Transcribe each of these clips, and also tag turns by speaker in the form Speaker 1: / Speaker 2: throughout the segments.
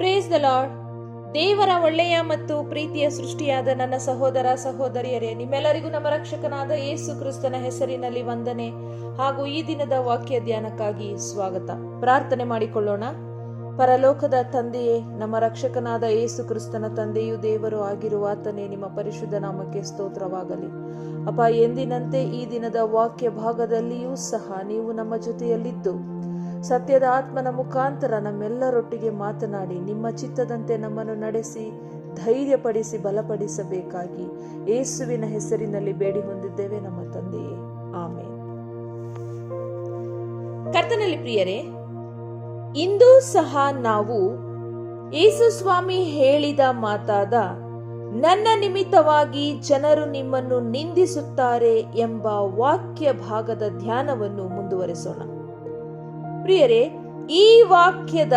Speaker 1: The lord ದೇವರ ಒಳ್ಳೆಯ ಮತ್ತು ಪ್ರೀತಿಯ ಸೃಷ್ಟಿಯಾದ ನನ್ನ ಸಹೋದರ ಸಹೋದರಿಯರೇ, ನಿಮ್ಮೆಲ್ಲರಿಗೂ ನಮ್ಮ ರಕ್ಷಕನಾದ ಯೇಸು ಕ್ರಿಸ್ತನ ಹೆಸರಿನಲ್ಲಿ ವಂದನೆ ಹಾಗೂ ಈ ದಿನದ ವಾಕ್ಯ ಧ್ಯಾನಕ್ಕಾಗಿ ಸ್ವಾಗತ. ಪ್ರಾರ್ಥನೆ ಮಾಡಿಕೊಳ್ಳೋಣ. ಪರಲೋಕದ ತಂದೆಯೇ, ನಮ್ಮ ರಕ್ಷಕನಾದ ಯೇಸು ಕ್ರಿಸ್ತನ ತಂದೆಯೂ ದೇವರು ಆಗಿರುವ ಆತನೇ, ನಿಮ್ಮ ಪರಿಶುದ್ಧ ನಾಮಕ್ಕೆ ಸ್ತೋತ್ರವಾಗಲಿ. ಅಪ್ಪ ಎಂದಿನಂತೆ ಈ ದಿನದ ವಾಕ್ಯ ಭಾಗದಲ್ಲಿಯೂ ಸಹ ನೀವು ನಮ್ಮ ಜೊತೆಯಲ್ಲಿದ್ದು. ಸತ್ಯದ ಆತ್ಮನ ಮುಖಾಂತರ ನಮ್ಮೆಲ್ಲರೊಟ್ಟಿಗೆ ಮಾತನಾಡಿ, ನಿಮ್ಮ ಚಿತ್ತದಂತೆ ನಮ್ಮನ್ನು ನಡೆಸಿ, ಧೈರ್ಯಪಡಿಸಿ, ಬಲಪಡಿಸಬೇಕಾಗಿ. ಯೇಸುವಿನ ಹೆಸರಿನಲ್ಲಿ ಬೇಡಿ ಹೊಂದಿದ್ದೇವೆ ನಮ್ಮ ತಂದೆಯೇ. ಆಮೇಲೆ ಕರ್ತನಲ್ಲಿ ಪ್ರಿಯರೇ, ಇಂದು ಸಹ ನಾವು ಯೇಸು ಸ್ವಾಮಿ ಹೇಳಿದ ಮಾತಾದ ನನ್ನ ನಿಮಿತ್ತವಾಗಿ ಜನರು ನಿಮ್ಮನ್ನು ನಿಂದಿಸುತ್ತಾರೆ ಎಂಬ ವಾಕ್ಯ ಭಾಗದ ಧ್ಯಾನವನ್ನು ಮುಂದುವರೆಸೋಣ. ಪ್ರಿಯರೇ, ಈ ವಾಕ್ಯದ,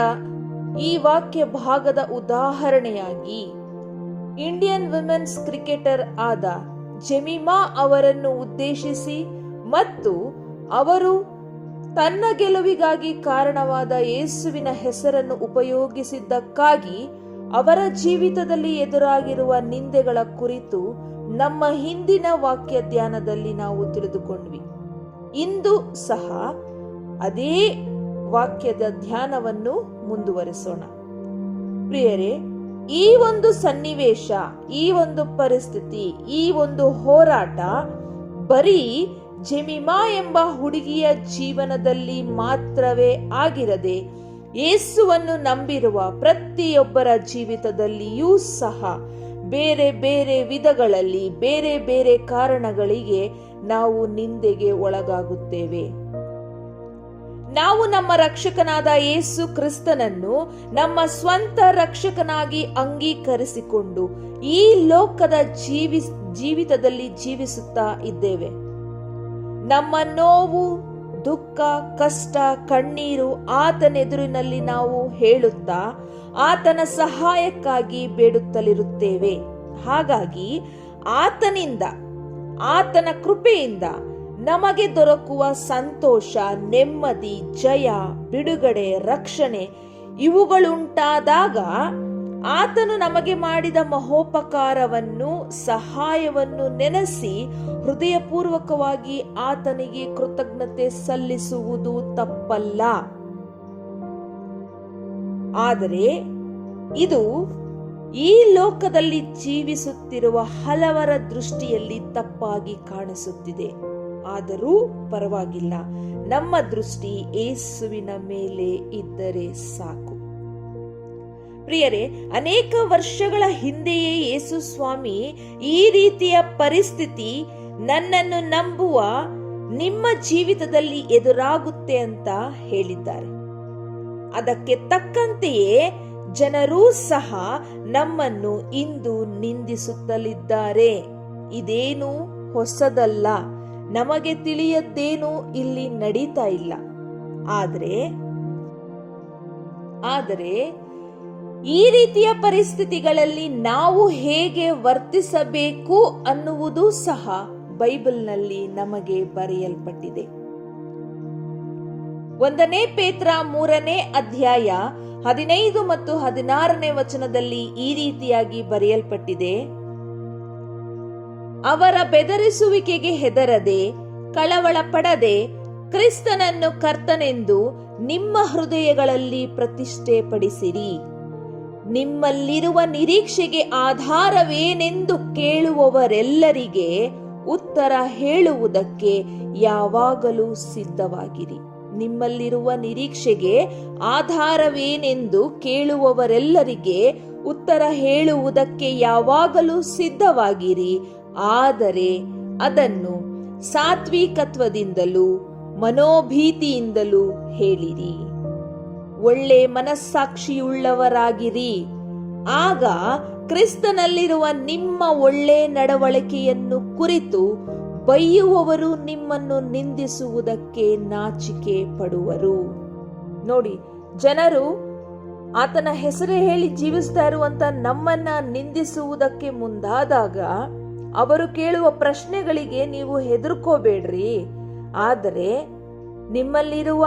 Speaker 1: ಈ ವಾಕ್ಯ ಭಾಗದ ಉದಾಹರಣೆಯಾಗಿ ಇಂಡಿಯನ್ ವಿಮೆನ್ಸ್ ಕ್ರಿಕೆಟರ್ ಆದ ಜೆಮಿಮಾ ಅವರನ್ನು ಉದ್ದೇಶಿಸಿ ಮತ್ತು ಅವರು ತನ್ನ ಗೆಲುವಿಗಾಗಿ ಕಾರಣವಾದ ಯೇಸುವಿನ ಹೆಸರನ್ನು ಉಪಯೋಗಿಸಿದ್ದಕ್ಕಾಗಿ ಅವರ ಜೀವಿತದಲ್ಲಿ ಎದುರಾಗಿರುವ ನಿಂದೆಗಳ ಕುರಿತು ನಮ್ಮ ಹಿಂದಿನ ವಾಕ್ಯ ಧ್ಯಾನದಲ್ಲಿ ನಾವು ತಿಳಿದುಕೊಂಡ್ವಿ. ಇಂದು ಸಹ ಅದೇ ವಾಕ್ಯದ ಧ್ಯಾನವನ್ನು ಮುಂದುವರಿಸೋಣ. ಪ್ರಿಯರೇ, ಈ ಒಂದು ಸನ್ನಿವೇಶ, ಈ ಒಂದು ಪರಿಸ್ಥಿತಿ, ಈ ಒಂದು ಹೋರಾಟ ಬರೀ ಜೆಮಿಮಾ ಎಂಬ ಹುಡುಗಿಯ ಜೀವನದಲ್ಲಿ ಮಾತ್ರವೇ ಆಗಿರದೆ, ಯೇಸುವನ್ನು ನಂಬಿರುವ ಪ್ರತಿಯೊಬ್ಬರ ಜೀವಿತದಲ್ಲಿಯೂ ಸಹ ಬೇರೆ ಬೇರೆ ವಿಧಗಳಲ್ಲಿ, ಬೇರೆ ಬೇರೆ ಕಾರಣಗಳಿಗೆ ನಾವು ನಿಂದೆಗೆ ಒಳಗಾಗುತ್ತೇವೆ. ನಾವು ನಮ್ಮ ರಕ್ಷಕನಾದ ಯೇಸು ಕ್ರಿಸ್ತನನ್ನು ನಮ್ಮ ಸ್ವಂತ ರಕ್ಷಕನಾಗಿ ಅಂಗೀಕರಿಸಿಕೊಂಡು ಈ ಲೋಕದ ಜೀವಿ, ಜೀವಿತದಲ್ಲಿ ಜೀವಿಸುತ್ತಾ ಇದ್ದೇವೆ. ನಮ್ಮ ನೋವು, ದುಃಖ, ಕಷ್ಟ, ಕಣ್ಣೀರು ಆತನೆದುರಿನಲ್ಲಿ ನಾವು ಹೇಳುತ್ತಾ ಆತನ ಸಹಾಯಕ್ಕಾಗಿ ಬೇಡುತ್ತಲಿರುತ್ತೇವೆ. ಹಾಗಾಗಿ ಆತನಿಂದ, ಆತನ ಕೃಪೆಯಿಂದ ನಮಗೆ ದೊರಕುವ ಸಂತೋಷ, ನೆಮ್ಮದಿ, ಜಯ, ಬಿಡುಗಡೆ, ರಕ್ಷಣೆ ಇವುಗಳುಂಟಾದಾಗ ಆತನು ನಮಗೆ ಮಾಡಿದ ಮಹೋಪಕಾರವನ್ನು, ಸಹಾಯವನ್ನು ನೆನೆಸಿ ಹೃದಯಪೂರ್ವಕವಾಗಿ ಆತನಿಗೆ ಕೃತಜ್ಞತೆ ಸಲ್ಲಿಸುವುದು ತಪ್ಪಲ್ಲ. ಆದರೆ ಇದು ಈ ಲೋಕದಲ್ಲಿ ಜೀವಿಸುತ್ತಿರುವ ಹಲವರ ದೃಷ್ಟಿಯಲ್ಲಿ ತಪ್ಪಾಗಿ ಕಾಣಿಸುತ್ತಿದೆ. ಆದರೂ ಪರವಾಗಿಲ್ಲ. ನಮ್ಮ ದೃಷ್ಟಿ ಏಸುವಿನ ಮೇಲೆ ಇದ್ದರೆ ಸಾಕು. ಪ್ರಿಯರೇ, ಅನೇಕ ವರ್ಷಗಳ ಹಿಂದೆಯೇ ಯೇಸು ಸ್ವಾಮಿ ಈ ರೀತಿಯ ಪರಿಸ್ಥಿತಿ ನನ್ನನ್ನು ನಂಬುವ ನಿಮ್ಮ ಜೀವಿತದಲ್ಲಿ ಎದುರಾಗುತ್ತೆ ಅಂತ ಹೇಳಿದ್ದಾರೆ. ಅದಕ್ಕೆ ತಕ್ಕಂತೆಯೇ ಜನರೂ ಸಹ ನಮ್ಮನ್ನು ಇಂದು ನಿಂದಿಸುತ್ತಲಿದ್ದಾರೆ. ಇದೇನು ಹೊಸದಲ್ಲ. ನಮಗೆ ತಿಳಿಯದ್ದೇನು ಇಲ್ಲಿ ನಡೀತಾ ಇಲ್ಲ. ಆದರೆ ಆದರೆ ಈ ರೀತಿಯ ಪರಿಸ್ಥಿತಿಗಳಲ್ಲಿ ನಾವು ಹೇಗೆ ವರ್ತಿಸಬೇಕು ಅನ್ನುವುದು ಸಹ ಬೈಬಲ್ನಲ್ಲಿ ನಮಗೆ ಬರೆಯಲ್ಪಟ್ಟಿದೆ. ಒಂದನೇ ಪೇತ್ರ ಮೂರನೇ ಅಧ್ಯಾಯ ಹದಿನೈದು ಮತ್ತು ಹದಿನಾರನೇ ವಚನದಲ್ಲಿ ಈ ರೀತಿಯಾಗಿ ಬರೆಯಲ್ಪಟ್ಟಿದೆ. ಅವರ ಬೆದರಿಸುವಿಕೆಗೆ ಹೆದರದೆ ಕಳವಳ ಪಡದೆ ಕ್ರಿಸ್ತನನ್ನು ಕರ್ತನೆಂದು ನಿಮ್ಮ ಹೃದಯಗಳಲ್ಲಿ ಪ್ರತಿಷ್ಠೆ ಪಡಿಸಿರಿ ನಿಮ್ಮಲ್ಲಿರುವ ನಿರೀಕ್ಷೆಗೆ ಆಧಾರವೇನೆಂದು ಕೇಳುವವರೆಲ್ಲರಿಗೆ ಉತ್ತರ ಹೇಳುವುದಕ್ಕೆ ಯಾವಾಗಲೂ ಸಿದ್ಧವಾಗಿರಿ. ನಿಮ್ಮಲ್ಲಿರುವ ನಿರೀಕ್ಷೆಗೆ ಆಧಾರವೇನೆಂದು ಕೇಳುವವರೆಲ್ಲರಿಗೆ ಉತ್ತರ ಹೇಳುವುದಕ್ಕೆ ಯಾವಾಗಲೂ ಸಿದ್ಧವಾಗಿರಿ. ಆದರೆ ಅದನ್ನು ಸಾತ್ವಿಕತ್ವದಿಂದಲೂ ಮನೋಭೀತಿಯಿಂದಲೂ ಹೇಳಿರಿ. ಒಳ್ಳೆ ಮನಸ್ಸಾಕ್ಷಿಯುಳ್ಳವರಾಗಿರಿ. ಆಗ ಕ್ರಿಸ್ತನಲ್ಲಿರುವ ನಿಮ್ಮ ಒಳ್ಳೆ ನಡವಳಿಕೆಯನ್ನು ಕುರಿತು ಬೈಯುವವರು ನಿಮ್ಮನ್ನು ನಿಂದಿಸುವುದಕ್ಕೆ ನಾಚಿಕೆ ಪಡುವರು. ನೋಡಿ, ಜನರು ಆತನ ಹೆಸರೇ ಹೇಳಿ ಜೀವಿಸ್ತಾ ಇರುವಂತ ನಮ್ಮನ್ನ ನಿಂದಿಸುವುದಕ್ಕೆ ಮುಂದಾದಾಗ ಅವರು ಕೇಳುವ ಪ್ರಶ್ನೆಗಳಿಗೆ ನೀವು ಹೆದರ್ಕೋಬೇಡ್ರಿ. ಆದರೆ ನಿಮ್ಮಲ್ಲಿರುವ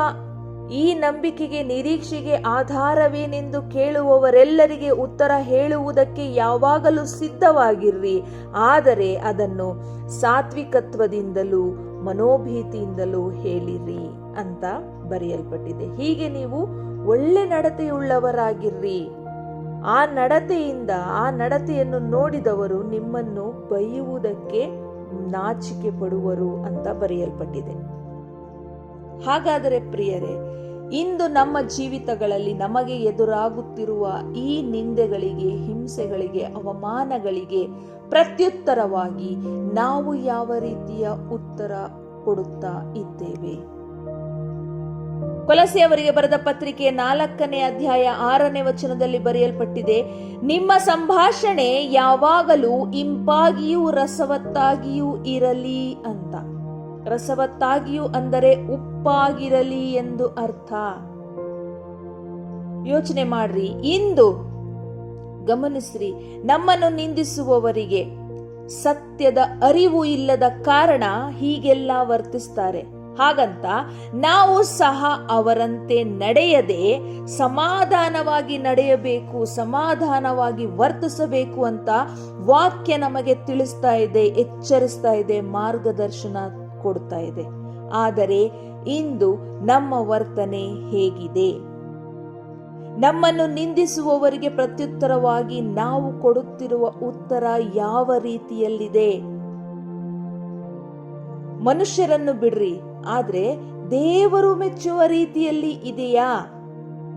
Speaker 1: ಈ ನಂಬಿಕೆಗೆ, ನಿರೀಕ್ಷೆಗೆ ಆಧಾರವೇನೆಂದು ಕೇಳುವವರೆಲ್ಲರಿಗೆ ಉತ್ತರ ಹೇಳುವುದಕ್ಕೆ ಯಾವಾಗಲೂ ಸಿದ್ಧವಾಗಿರ್ರಿ. ಆದರೆ ಅದನ್ನು ಸಾತ್ವಿಕತ್ವದಿಂದಲೂ, ಮನೋಭೀತಿಯಿಂದಲೂ ಹೇಳಿರಿ ಅಂತ ಬರೆಯಲ್ಪಟ್ಟಿದೆ. ಹೀಗೆ ನೀವು ಒಳ್ಳೆ ನಡತೆಯುಳ್ಳವರಾಗಿರ್ರಿ. ಆ ನಡತೆಯಿಂದ ಆ ನಡತೆಯನ್ನು ನೋಡಿದವರು ನಿಮ್ಮನ್ನು ಬೈಯುವುದಕ್ಕೆ ನಾಚಿಕೆ ಪಡುವರು ಅಂತ ಬರೆಯಲ್ಪಟ್ಟಿದೆ. ಹಾಗಾದರೆ ಪ್ರಿಯರೇ, ಇಂದು ನಮ್ಮ ಜೀವಿತಗಳಲ್ಲಿ ನಮಗೆ ಎದುರಾಗುತ್ತಿರುವ ಈ ನಿಂದೆಗಳಿಗೆ, ಹಿಂಸೆಗಳಿಗೆ, ಅವಮಾನಗಳಿಗೆ ಪ್ರತ್ಯುತ್ತರವಾಗಿ ನಾವು ಯಾವ ರೀತಿಯ ಉತ್ತರ ಕೊಡುತ್ತಾ ಇದ್ದೇವೆ? ಕೊಲಸೆಯವರಿಗೆ ಬರೆದ ಪತ್ರಿಕೆ ನಾಲ್ಕನೇ ಅಧ್ಯಾಯ ಆರನೇ ವಚನದಲ್ಲಿ ಬರೆಯಲ್ಪಟ್ಟಿದೆ, ನಿಮ್ಮ ಸಂಭಾಷಣೆ ಯಾವಾಗಲೂ ಇಂಪಾಗಿಯೂ ರಸವತ್ತಾಗಿಯೂ ಇರಲಿ ಅಂತ. ರಸವತ್ತಾಗಿಯೂ ಅಂದರೆ ಉಪ್ಪಾಗಿರಲಿ ಎಂದು ಅರ್ಥ. ಯೋಚನೆ ಮಾಡ್ರಿ, ಇಂದು ಗಮನಿಸ್ರಿ, ನಮ್ಮನ್ನು ನಿಂದಿಸುವವರಿಗೆ ಸತ್ಯದ ಅರಿವು ಇಲ್ಲದ ಕಾರಣ ಹೀಗೆಲ್ಲ ವರ್ತಿಸ್ತಾರೆ. ಹಾಗಂತ ನಾವು ಸಹ ಅವರಂತೆ ನಡೆಯದೆ ಸಮಾಧಾನವಾಗಿ ನಡೆಯಬೇಕು, ಸಮಾಧಾನವಾಗಿ ವರ್ತಿಸಬೇಕು ಅಂತ ವಾಕ್ಯ ನಮಗೆ ತಿಳಿಸ್ತಾ ಇದೆ, ಎಚ್ಚರಿಸ್ತಾ ಇದೆ, ಮಾರ್ಗದರ್ಶನ ಕೊಡ್ತಾ ಇದೆ. ಆದರೆ ಇಂದು ನಮ್ಮ ವರ್ತನೆ ಹೇಗಿದೆ. ನಮ್ಮನ್ನು ನಿಂದಿಸುವವರಿಗೆ ಪ್ರತ್ಯುತ್ತರವಾಗಿ ನಾವು ಕೊಡುತ್ತಿರುವ ಉತ್ತರ ಯಾವ ರೀತಿಯಲ್ಲಿದೆ? ಮನುಷ್ಯರನ್ನು ಬಿಡ್ರಿ. ಆದ್ರೆ ದೇವರು ಮೆಚ್ಚುವ ರೀತಿಯಲ್ಲಿ ಇದೆಯಾ?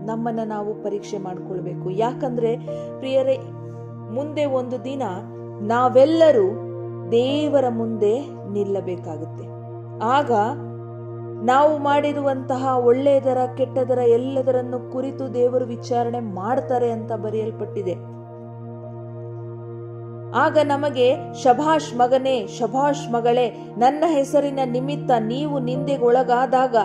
Speaker 1: ನಮ್ಮನ್ನ ನಾವು ಪರೀಕ್ಷೆ ಮಾಡಿಕೊಳ್ಬೇಕು. ಯಾಕಂದ್ರೆ ಪ್ರಿಯರೇ, ಮುಂದೆ ಒಂದು ದಿನ ನಾವೆಲ್ಲರೂ ದೇವರ ಮುಂದೆ ನಿಲ್ಲಬೇಕಾಗುತ್ತೆ. ಆಗ ನಾವು ಮಾಡಿರುವಂತಹ ಒಳ್ಳೆಯದರ ಕೆಟ್ಟದರ ಎಲ್ಲದರನ್ನು ಕುರಿತು ದೇವರು ವಿಚಾರಣೆ ಮಾಡ್ತಾರೆ ಅಂತ ಬರೆಯಲ್ಪಟ್ಟಿದೆ. ಆಗ ನಮಗೆ ಶಭಾಷ್ ಮಗನೇ ಶಭಾಷ್ ಮಗಳೇ ನನ್ನ ಹೆಸರಿನ ನಿಮಿತ್ತ ನೀವು ನಿಂದೆಗೊಳಗಾದಾಗ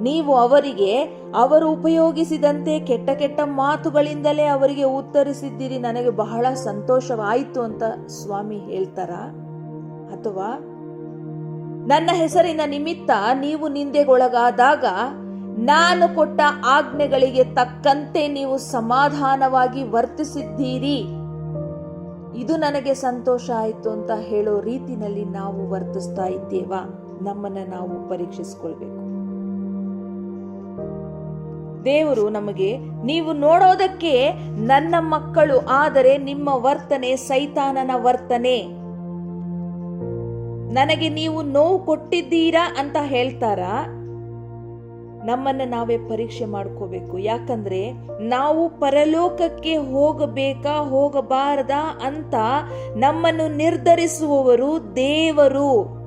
Speaker 1: ನೀವು ಅವರಿಗೆ, ಅವರು ಉಪಯೋಗಿಸಿದಂತೆ ಕೆಟ್ಟ ಕೆಟ್ಟ ಮಾತುಗಳಿಂದಲೇ ಅವರಿಗೆ ಉತ್ತರಿಸಿದ್ದೀರಿ. ನನಗೆ ಬಹಳ ಸಂತೋಷವಾಯಿತು ಅಂತ ಸ್ವಾಮಿ ಹೇಳ್ತಾರ? ಅಥವಾ ನನ್ನ ಹೆಸರಿನ ನಿಮಿತ್ತ ನೀವು ನಿಂದೆಗೊಳಗಾದಾಗ ನಾನು ಕೊಟ್ಟ ಆಜ್ಞೆಗಳಿಗೆ ತಕ್ಕಂತೆ ನೀವು ಸಮಾಧಾನವಾಗಿ ವರ್ತಿಸಿದ್ದೀರಿ. ಇದು ನನಗೆ ಸಂತೋಷ ಆಯಿತು ಅಂತ ಹೇಳೋ ರೀತಿನಲ್ಲಿ ನಾವು ವರ್ತಿಸ್ತಾ ಇದ್ದೇವಾ? ನಮ್ಮನ್ನ ನಾವು ಪರೀಕ್ಷಿಸಿಕೊಳ್ಬೇಕು. ದೇವರು ನಮಗೆ, ನೀವು ನೋಡೋದಕ್ಕೆ ನನ್ನ ಮಕ್ಕಳು, ಆದರೆ ನಿಮ್ಮ ವರ್ತನೆ ಸೈತಾನನ ವರ್ತನೆ. ನನಗೆ ನೀವು ನೋವು ಕೊಟ್ಟಿದ್ದೀರಾ ಅಂತ ಹೇಳ್ತಾರ? ನಮ್ಮನ್ನ ನಾವೇ ಪರೀಕ್ಷೆ ಮಾಡ್ಕೋಬೇಕು. ಯಾಕಂದ್ರೆ ನಾವು ಪರಲೋಕಕ್ಕೆ ಹೋಗಬೇಕಾ, ಹೋಗಬಾರದಾ ಅಂತ ನಮ್ಮನ್ನು ನಿರ್ಧರಿಸುವವರು ದೇವರು.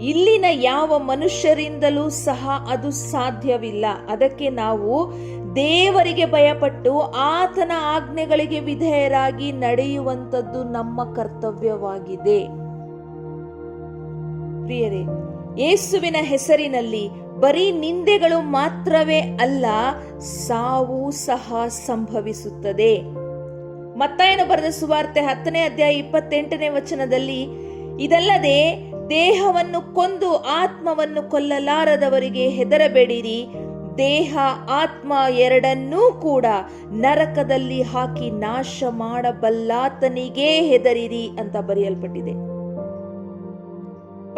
Speaker 1: ಇಲ್ಲಿನ ಯಾವ ಮನುಷ್ಯರಿಂದಲೂ ಸಹ ಅದು ಸಾಧ್ಯವಿಲ್ಲ. ಅದಕ್ಕೆ ನಾವು ದೇವರಿಗೆ ಭಯಪಟ್ಟು ಆತನ ಆಜ್ಞೆಗಳಿಗೆ ವಿಧೇಯರಾಗಿ ನಡೆಯುವಂಥದ್ದು ನಮ್ಮ ಕರ್ತವ್ಯವಾಗಿದೆ. ಪ್ರಿಯರೇ, ಯೇಸುವಿನ ಹೆಸರಿನಲ್ಲಿ ಬರೀ ನಿಂದೆಗಳು ಮಾತ್ರವೇ ಅಲ್ಲ, ಸಾವು ಸಹ ಸಂಭವಿಸುತ್ತದೆ. ಮತ್ತಾಯನ ಬರೆದ ಸುವಾರ್ತೆ ಹತ್ತನೇ ಅಧ್ಯಾಯ ಇಪ್ಪತ್ತೆಂಟನೇ ವಚನದಲ್ಲಿ, ಇದಲ್ಲದೆ ದೇಹವನ್ನು ಕೊಂದು ಆತ್ಮವನ್ನು ಕೊಲ್ಲಲಾರದವರಿಗೆ ಹೆದರಬೇಡಿರಿ. ದೇಹ, ಆತ್ಮ ಎರಡನ್ನೂ ಕೂಡ ನರಕದಲ್ಲಿ ಹಾಕಿ ನಾಶ ಮಾಡಬಲ್ಲಾತನಿಗೇ ಹೆದರಿರಿ ಅಂತ ಬರೆಯಲ್ಪಟ್ಟಿದೆ.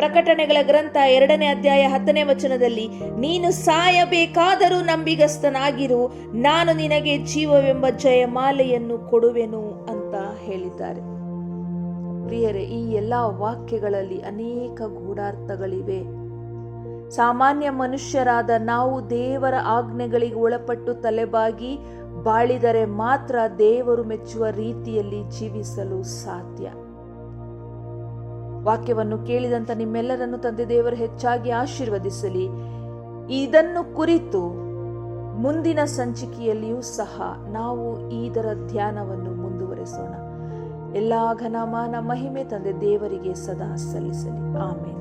Speaker 1: ಪ್ರಕಟಣೆಗಳ ಗ್ರಂಥ ಎರಡನೇ ಅಧ್ಯಾಯ ಹತ್ತನೇ ವಚನದಲ್ಲಿ, ನೀನು ಸಾಯಬೇಕಾದರೂ ನಂಬಿಗಸ್ತನಾಗಿರು, ನಾನು ನಿನಗೆ ಜೀವವೆಂಬ ಜಯಮಾಲೆಯನ್ನು ಕೊಡುವೆನು ಅಂತ ಹೇಳಿದ್ದಾರೆ. ಪ್ರಿಯರೇ, ಈ ಎಲ್ಲ ವಾಕ್ಯಗಳಲ್ಲಿ ಅನೇಕ ಗೂಢಾರ್ಥಗಳಿವೆ. ಸಾಮಾನ್ಯ ಮನುಷ್ಯರಾದ ನಾವು ದೇವರ ಆಜ್ಞೆಗಳಿಗೆ ಒಳಪಟ್ಟು ತಲೆಬಾಗಿ ಬಾಳಿದರೆ ಮಾತ್ರ ದೇವರು ಮೆಚ್ಚುವ ರೀತಿಯಲ್ಲಿ ಜೀವಿಸಲು ಸಾಧ್ಯ. ವಾಕ್ಯವನ್ನು ಕೇಳಿದಂತ ನಿಮ್ಮೆಲ್ಲರನ್ನು ತಂದೆ ದೇವರು ಹೆಚ್ಚಾಗಿ ಆಶೀರ್ವದಿಸಲಿ. ಇದನ್ನು ಕುರಿತು ಮುಂದಿನ ಸಂಚಿಕೆಯಲ್ಲಿಯೂ ಸಹ ನಾವು ಇದರ ಧ್ಯಾನವನ್ನು ಮುಂದುವರೆಸೋಣ. ಎಲ್ಲ ಘನಮಾನ ಮಹಿಮೆ ತಂದೆ ದೇವರಿಗೆ ಸದಾ ಸಲ್ಲಿಸಲಿ. ಆಮೇಲೆ